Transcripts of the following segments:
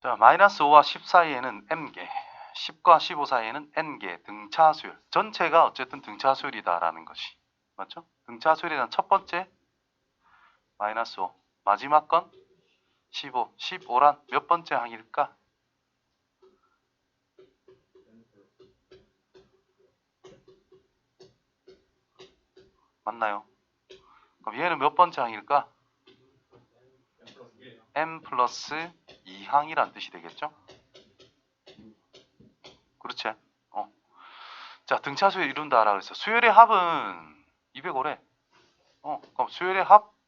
자, 마이너스 5와 10 사이에는 m개, 10과 15 사이에는 n개 등차수열. 전체가 어쨌든 등차수열이다라는 것이. 맞죠? 등차수열이란 첫 번째 마이너스 5. 마지막 건 15. 15란 몇 번째 항일까? 맞나요? 그럼 얘는 몇 번째 항일까? m 플러스 2항이란 뜻이 되겠죠? 그렇지? 어. 자, 등차수열 이룬다라 그랬어. 수열의 합은 205래. 어, 그럼 수열의 합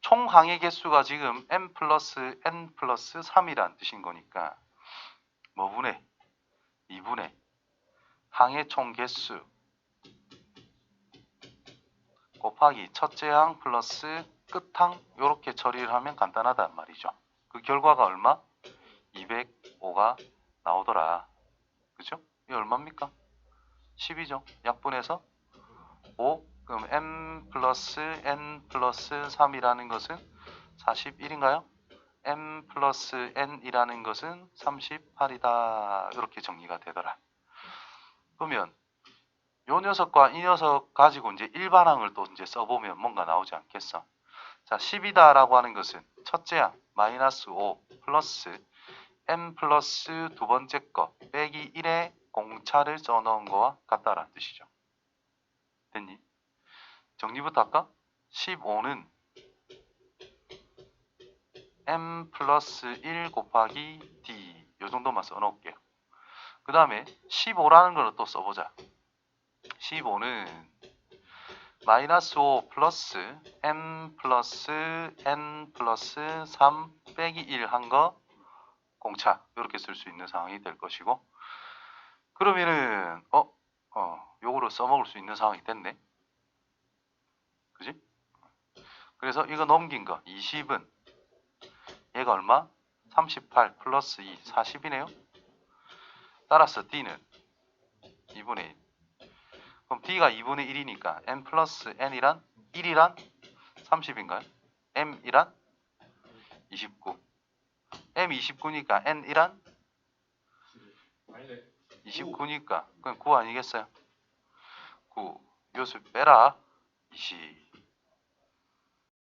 총 항의 개수가 지금 m 플러스 n 플러스 3이란 뜻인 거니까 뭐 분의 2분의 항의 총 개수 곱하기 첫째 항 플러스 끝항 이렇게 처리를 하면 간단하단 말이죠. 그 결과가 얼마? 205가 나오더라. 그죠? 이게 얼마입니까? 10이죠. 약분해서 5 그럼 m 플러스 n 플러스 3이라는 것은 41인가요? m 플러스 n이라는 것은 38이다. 이렇게 정리가 되더라. 그러면 요 녀석과 이 녀석 가지고 이제 일반항을 또 이제 써보면 뭔가 나오지 않겠어? 자, 10이다라고 하는 것은 첫째 항 마이너스 5 플러스 m 플러스 두 번째 거 빼기 1의 공차를 써놓은 거와 같다라는 뜻이죠. 됐니? 정리부터 할까? 15는 m 플러스 1 곱하기 d 요 정도만 써놓을게요. 그 다음에 15라는 걸 또 써보자. 15는 마이너스 5 플러스 m 플러스 n 플러스 3 빼기 1 한 거 공차 이렇게 쓸 수 있는 상황이 될 것이고 그러면은 어? 어 요거를 써먹을 수 있는 상황이 됐네 그지? 그래서 이거 넘긴 거 20은 얘가 얼마? 38 플러스 2 40이네요 따라서 D는 2분의 1 그럼 D가 2분의 1이니까 n 플러스 n이란 1이란 30인가요? m이란 29 m 29니까 n이란 아니네. 29니까 그럼 9 아니겠어요? 9 요수 빼라 20